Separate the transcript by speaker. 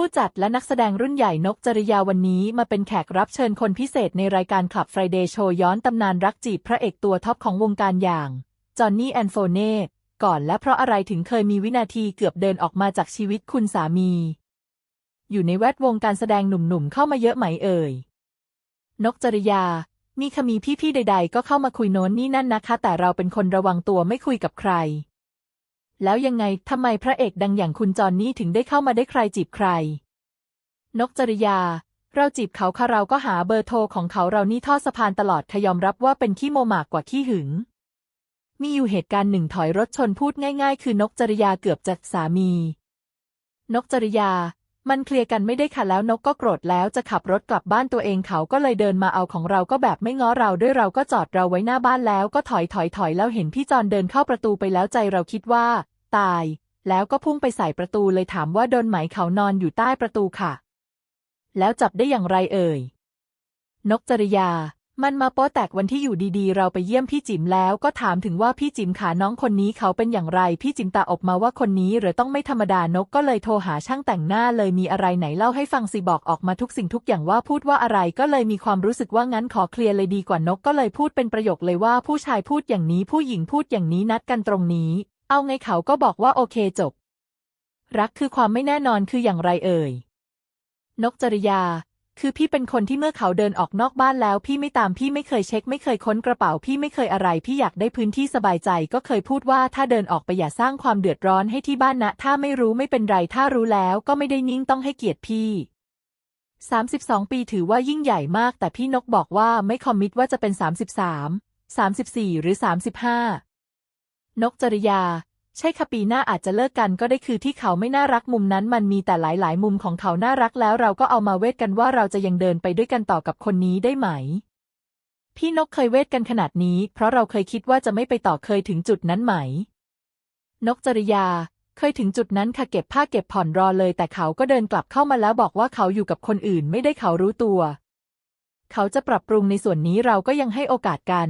Speaker 1: ผู้จัดและนักแสดงรุ่นใหญ่นกจริยาวันนี้มาเป็นแขกรับเชิญคนพิเศษในรายการ Club Friday Show ย้อนตำนานรักจีบพระเอกตัวท็อปของวงการอย่าง จอห์นนี่แอนโฟเน่ก่อนและเพราะอะไรถึงเคยมีวินาทีเกือบเดินออกมาจากชีวิตคุณสามี อยู่ในแวดวงการแสดงหนุ่มๆเข้ามาเยอะไหมเอ่ย นกจริยามีขมีพี่ๆใด ๆ ก็เข้ามาคุยโน้นนี่นั่นนะคะ แต่เราเป็นคนระวังตัวไม่คุยกับใคร แล้วยังไงทำไมพระเอกดังอย่างคุณจอนนี่ถึงได้เข้ามาได้ใครจีบใคร นกจริยา เราจีบเขาค่ะเราก็หาเบอร์โทรของเขาเรานี่ทอดสะพานตลอดขยอมรับว่าเป็นขี้โมหมากกว่าขี้หึง มีอยู่เหตุการณ์หนึ่งถอยรถชนพูดง่าย ๆ คือนกจริยาเกือบจะสามี นกจริยา มันเคลียร์กันไม่ได้ค่ะแล้วนกก็โกรธแล้วจะขับรถกลับบ้านตัวเองเขาก็เลยเดินมาเอาของเราก็แบบไม่ง้อเราด้วยเราก็จอดเราไว้หน้าบ้านแล้วก็ถอยถอยถอยแล้วเห็นพี่จอนเดินเข้าประตูไปแล้วใจเราคิดว่า ตาย แล้วก็พุ่งไปใส่ประตูเลยถามว่าโดนไหมเขานอนอยู่ใต้ประตูค่ะ แล้วจับได้อย่างไรเอ่ย นกจริยา มันมาโป๊แตกวันที่อยู่ดีๆ เราไปเยี่ยมพี่จิ๋มแล้วก็ถามถึงว่าพี่จิ๋มขาน้องคนนี้เขาเป็นอย่างไร พี่จิ๋มตาออกมาว่าคนนี้หรือต้องไม่ธรรมดานกก็เลยโทรหาช่างแต่งหน้าเลยมีอะไรไหนเล่าให้ฟังสิบอกออกมาทุกสิ่งทุกอย่างว่าพูดว่าอะไรก็เลยมีความรู้สึกว่างั้นขอเคลียร์เลยดีกว่านกก็เลยพูดเป็นประโยคเลยว่าผู้ชายพูดอย่างนี้ผู้หญิงพูดอย่างนี้นัดกันตรงนี้ เอาไงเขาก็บอกว่าโอเคจบ รักคือความไม่แน่นอนคืออย่างไรเอ่ยนกจริยา คือพี่เป็นคนที่เมื่อเขาเดินออกนอกบ้านแล้ว พี่ไม่ตามพี่ไม่เคยเช็ค ไม่เคยค้นกระเป๋า พี่ไม่เคยอะไร พี่อยากได้พื้นที่สบายใจ ก็เคยพูดว่าถ้าเดินออกไปอย่าสร้างความเดือดร้อนให้ที่บ้านนะ ถ้าไม่รู้ไม่เป็นไร ถ้ารู้แล้วก็ไม่ได้นิ่งต้องให้เกียรติพี่ 32 ปีถือว่ายิ่งใหญ่มาก แต่พี่นกบอกว่าไม่คอมมิตว่าจะเป็น 33 34 หรือ 35 นกจริยา ใช่ค่ะปีหน้าอาจจะเลิกกันก็ได้คือที่เขาไม่น่ารักมุมนั้นมันมีแต่หลายๆ มุมของเขาน่ารักแล้วเราก็เอามาเวทกันว่าเราจะยังเดินไปด้วยกันต่อกับคนนี้ได้ไหม พี่นกเคยเวทกันขนาดนี้ เพราะเราเคยคิดว่าจะไม่ไปต่อเคยถึงจุดนั้นไหม นกจริยา เคยถึงจุดนั้นค่ะเก็บผ้าเก็บผ่อนรอเลย แต่เขาก็เดินกลับเข้ามาแล้วบอกว่าเขาอยู่กับคนอื่นไม่ได้เขารู้ตัว เขาจะปรับปรุงในส่วนนี้เราก็ยังให้โอกาสกัน